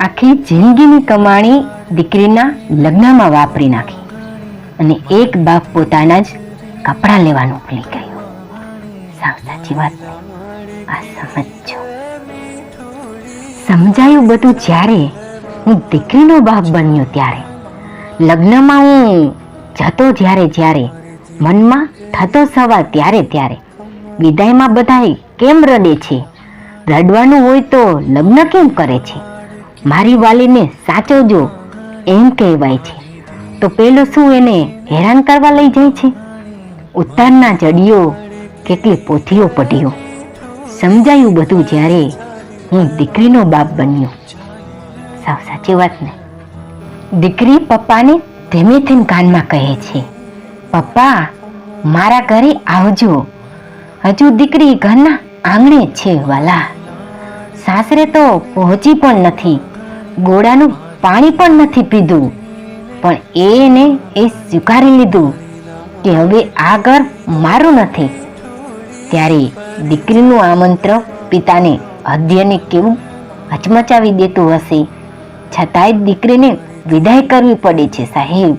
આખી જિંદગીની કમાણી દીકરીના લગ્નમાં વાપરી નાખી અને એક બાપ પોતાના જ કપડાં લેવાનું ભૂલી ગયો. સાવ સાચી વાત. આ સમજો. સમજાયું બધું જ્યારે હું દીકરીનો બાપ બન્યો ત્યારે. લગ્નમાં હું જતો જ્યારે જ્યારે, મનમાં થતો સવાલ ત્યારે ત્યારે. વિદાયમાં બધાય કેમ રડે છે? રડવાનું હોય તો લગ્ન કેમ કરે છે? મારી વાલીને સાચવજો એમ કહેવાય છે. તો પેલું શું એને હેરાન કરવા લઈ જાય છે? ઉત્તરના જડીઓ કેટલી પોથીઓ પઢ્યો. સમજાયું બધું જ્યારે હું દીકરીનો બાપ બન્યો. સાવ સાચી વાત ને. દીકરી પપ્પાને ધીમે ધીમે કાનમાં કહે છે, પપ્પા, મારા ઘરે આવજો. હજુ દીકરી ઘરના આંગણે છે વાલા. સાસરે તો પહોંચી પણ નથી. ગોળાનું પાણી પણ નથી પીધું. પણ એને એ સ્વીકારી લીધું કે હવે આ ઘર મારું નથી. ત્યારે દીકરીનું આમંત્રણ પિતાને હૃદયને કેવું હચમચાવી દેતું હશે. છતાંય દીકરીને વિદાય કરવી પડે છે સાહેબ.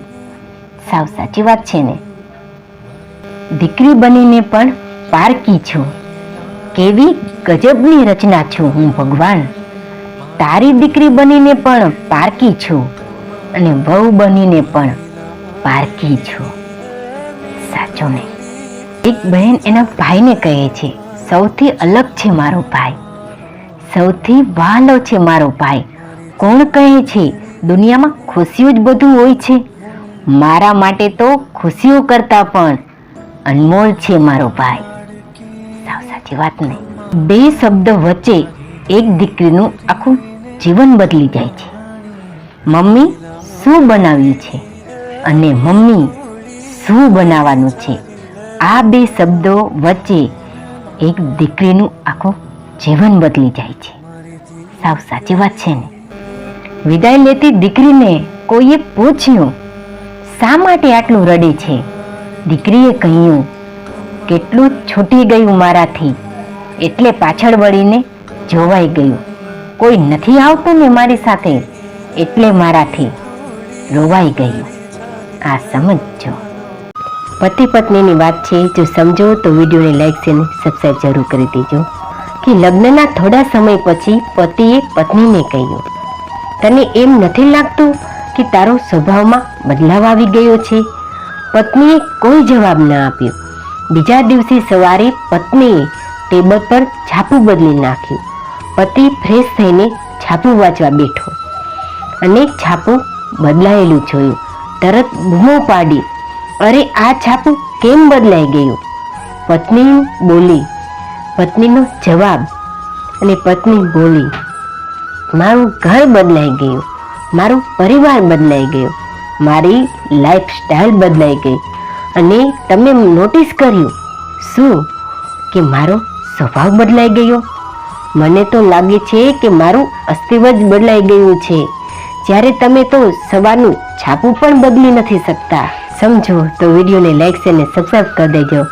સાવ સાચી વાત છે ને. દીકરી બનીને પણ પારકી છું. કેવી ગજબની રચના છું હું ભગવાન. તારી દીકરી બનીને પણ પારકી છું અને વહુ બનીને પણ પારકી છું. સાચો ને? એક બહેન એના ભાઈને કહે છે, સૌથી અલગ છે મારો ભાઈ. સૌથી વાલો છે મારો ભાઈ. કોણ કહે છે, દુનિયામાં ખુશીઓ જ બધું હોય છે? મારા માટે તો ખુશીઓ કરતા પણ અનમોલ છે મારો ભાઈ. સાવ સાચી વાત નહીં બે શબ્દ વચ્ચે એક દીકરીનું આખું જીવન બદલી જાય છે. મમ્મી શું બનાવ્યું છે અને મમ્મી શું બનાવવાનું છે? આ બે શબ્દો વચ્ચે એક દીકરીનું આખું જીવન બદલી જાય છે. સાવ સાચી વાત છે ને? વિદાય લેતી દીકરીને કોઈએ પૂછ્યું, શા માટે આટલું રડે છે? દીકરીએ કહ્યું, કેટલું છૂટી ગયું મારાથી. એટલે પાછળ વળીને જોવાઈ ગયું. કોઈ નથી આવતું ને મારી સાથે, એટલે મારાથી રોવાઈ ગયું. આ સમજો પતિ પત્નીની વાત છે, જો સમજો તો વિડીયોને લાઈક છે સબસ્ક્રાઈબ જરૂર કરી દેજો. કે લગ્નના થોડા સમય પછી પતિએ પત્નીને કહ્યું, તને એમ નથી લાગતું કે તારો સ્વભાવમાં બદલાવ આવી ગયો છે? પત્નીએ કોઈ જવાબ ન આપ્યો. બીજા દિવસે સવારે પત્નીએ ટેબલ પર છાપું બદલી નાખ્યું. પતિ ફ્રેશ થઈને છાપું વાંચવા બેઠો. અને છાપું બદલાયેલું જોયું. તરત બૂમો પાડી. અરે, આ છાપું કેમ બદલાઈ ગયું? પત્ની બોલી. પત્નીનો જવાબ. અને પત્ની બોલી. મારું ઘર બદલાઈ ગયું. મારું પરિવાર બદલાઈ ગયો. મારી લાઈફ સ્ટાઈલ બદલાઈ ગઈ. અને તમે નોટિસ કર્યું. શું? કે મારો સ્વભાવ બદલાઈ ગયો? મને તો લાગે છે કે મારું અસ્તિત્વ જ બદલાઈ ગયું છે. જ્યારે તમે તો સવારનું છાપું પણ બદલી નથી શકતા. સમજો, તો વિડીયોને લાઈક અને સબસ્ક્રાઈબ કરી દેજો.